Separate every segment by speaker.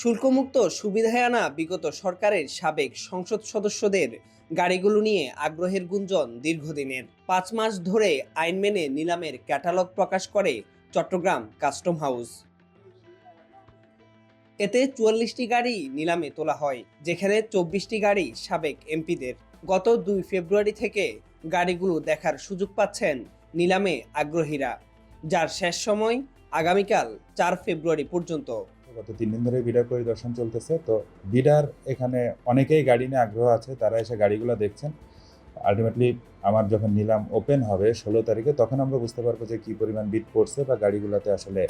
Speaker 1: শুল্কমুক্ত সুবিধায় আনা বিগত সরকারের সাবেক সংসদ সদস্যদের গাড়িগুলো নিয়ে আগ্রহের গুঞ্জন দীর্ঘদিনের। পাঁচ মাস ধরে আইন মেনে নিলামের ক্যাটালগ প্রকাশ করে চট্টগ্রাম কাস্টম হাউস। এতে চুয়াল্লিশটি গাড়ি নিলামে তোলা হয়, যেখানে চব্বিশটি গাড়ি সাবেক এমপিদের। গত দুই ফেব্রুয়ারি থেকে গাড়িগুলো দেখার সুযোগ পাচ্ছেন নিলামে আগ্রহীরা, যার শেষ সময় আগামীকাল চার ফেব্রুয়ারি পর্যন্ত
Speaker 2: গত তিন দিন ধরে বিডার পরিদর্শন চলতেছে। তো বিডার এখানে অনেকেই গাড়ি নিয়ে আগ্রহ আছে, তারা এসে গাড়িগুলো দেখছেন। আলটিমেটলি আমার যখন নিলাম ওপেন হবে ষোলো তারিখে, তখন আমরা বুঝতে পারব যে কী পরিমাণ বিট পড়ছে বা গাড়িগুলোতে আসলে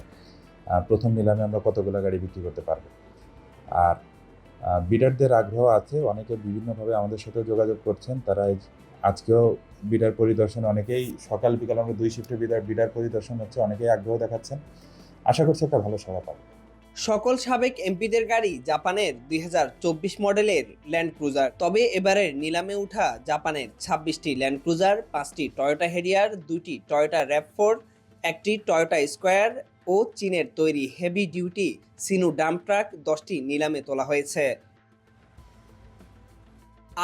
Speaker 2: প্রথম নিলামে আমরা কতগুলো গাড়ি বিক্রি করতে পারব। আর বিডারদের আগ্রহ আছে, অনেকে বিভিন্নভাবে আমাদের সাথে যোগাযোগ করছেন, তারা আজকেও বিডার পরিদর্শন, অনেকেই সকাল বিকাল আমরা দুই শিফটে বিডার বিডার পরিদর্শন হচ্ছে, অনেকেই আগ্রহ দেখাচ্ছেন। আশা করছি একটা ভালো সেবা পাবো
Speaker 1: সকল সাবেক এমপিদের গাড়ি জাপানের দুই হাজার চব্বিশ মডেলের ল্যান্ড ক্রুজার। তবে এবারের নিলামে উঠা জাপানের ছাব্বিশটি ল্যান্ড ক্রুজার, পাঁচটি টয়োটা হেরিয়ার দুটি টয়োটা র্যাপফোর একটি টয়োটা স্কোয়ার ও চীনের তৈরি হেভি ডিউটি সিনু ডাম্প ট্রাক দশটি নিলামে তোলা হয়েছে।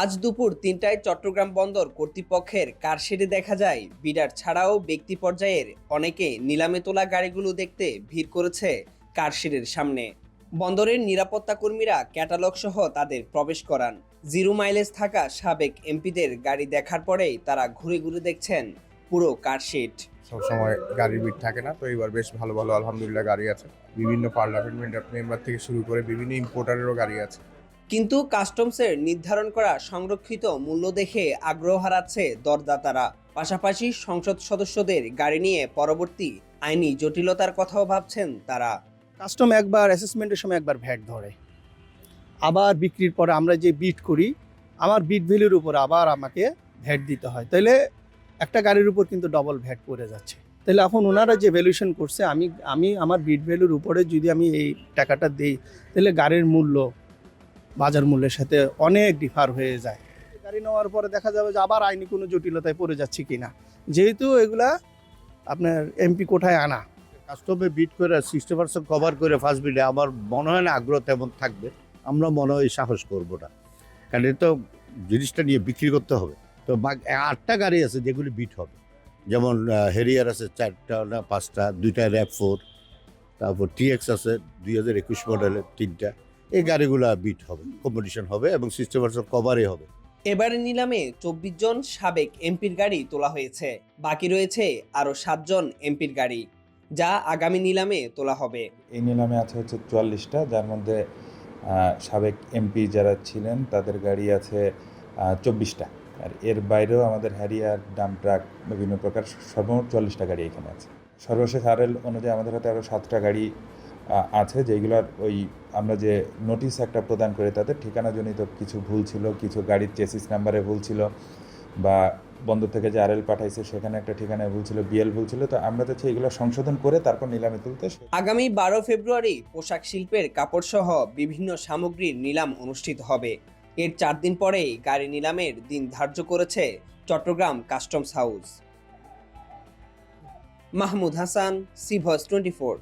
Speaker 1: আজ দুপুর তিনটায় চট্টগ্রাম বন্দর কর্তৃপক্ষের কারশেডে দেখা যায়, বিডার ছাড়াও ব্যক্তি পর্যায়ের অনেকে নিলামে তোলা গাড়িগুলো দেখতে ভিড় করেছে কারশেডের সামনে। বন্দরের নিরাপত্তা কর্মীরা ক্যাটালগ সহ তাদের প্রবেশ করান। জিরো মাইলেজ থাকা সাবেক এমপিদের গাড়ি দেখার পরেই তারা ঘুরে ঘুরে দেখছেন পুরো কারশেড।
Speaker 3: সবসময় গাড়ির ভিড় থাকে না তো এবার বেশ ভালো ভালো আলহামদুলিল্লাহ গাড়ি আছে। বিভিন্ন পার্লামেন্ট মেম্বার থেকে শুরু করে বিভিন্ন ইম্পোর্টারেরও গাড়ি আছে।
Speaker 1: কিন্তু কাস্টমসের নির্ধারণ করা সংরক্ষিত মূল্য দেখে আগ্রহ হারাচ্ছে দরদাতারা। পাশাপাশি সংসদ সদস্যদের গাড়ি নিয়ে পরবর্তী আইনি জটিলতার কথাও ভাবছেন তারা।
Speaker 4: কাস্টম একবার অ্যাসেসমেন্টের সময় একবার ভ্যাট ধরে। আবার বিক্রির পরে আমরা যে বিট করি, আমার বিট ভ্যালুর উপর আবার আমাকে ভ্যাট দিতে হয়। তাহলে একটা গাড়ির উপর কিন্তু ডবল ভ্যাট পড়ে যাচ্ছে। তাহলে এখন ওনারা যে ভ্যালুয়েশন করছে, আমি আমি আমার বিট ভ্যালুর উপরে যদি আমি এই টাকাটা দিই তাহলে গাড়ির মূল্য, বাজার মূল্যের সাথে অনেক ডিফার হয়ে যায়। গাড়ি নেওয়ার পরে দেখা যাবে যে আবার আইনি কোনো জটিলতায় পড়ে যাচ্ছে কিনা। যেহেতু এগুলা আপনার এমপি কোঠায় আনা।
Speaker 5: কাস্টমে বিট করে সিক্সটি পার্সেন্ট কভার করে ফার্স্ট বিটে আমার মনে হয় না আগ্রহ তেমন থাকবে। আমরা মনে হয় সাহস করব না কারণ তো জিনিসটা নিয়ে বিক্রি করতে হবে। তো আটটা গাড়ি আছে যেগুলি বিট হবে। যেমন হেরিয়ার আছে চারটা না পাঁচটা, দুইটা র্যাপ ফোর তারপর টিএক্স আছে দুই হাজার একুশ মডেলের তিনটা। এই গাড়িগুলো বিট হবে কম্পিটিশন হবে এবং সিক্সটি পার্সেন্ট কভারই হবে।
Speaker 1: এবারে নিলামে চব্বিশ জন সাবেক এমপির গাড়ি তোলা হয়েছে। বাকি রয়েছে আরও সাতজন এমপির গাড়ি। যা আগামী নিলামে তোলা হবে।
Speaker 2: এই নিলামে আছে হচ্ছে চুয়াল্লিশটা, যার মধ্যে সাবেক এমপি যারা ছিলেন তাদের গাড়ি আছে চব্বিশটা। আর এর বাইরেও আমাদের হ্যারিয়ার ডাম ট্রাক বিভিন্ন প্রকার সর্বমোট চল্লিশটা গাড়ি এখানে আছে। সর্বশেষ আরএল অনুযায়ী আমাদের হাতে আরও সাতটা গাড়ি আছে যেগুলোর ওই আমরা যে নোটিশ একটা প্রদান করি তাদের ঠিকানাজনিত কিছু ভুল ছিল, কিছু গাড়ির চেসিস নাম্বারে ভুল ছিল বা বন্দর থেকে যে আরএল পাঠাইছে, সেখানে একটা ঠিকানায় ভুল ছিল, বিএল ভুল ছিল, তো আমরা তো এগুলো সংশোধন করে তারপর নিলামে তুলতে
Speaker 1: আগামী বারো ফেব্রুয়ারি পোশাক শিল্পের কাপড় সহ বিভিন্ন সামগ্রীর নিলাম অনুষ্ঠিত হবে। এর চার দিন পরেই গাড়ি নিলামের দিন ধার্য করেছে চট্টগ্রাম কাস্টমস হাউস। মাহমুদ হাসান, সিভস টোয়েন্টি ফোর।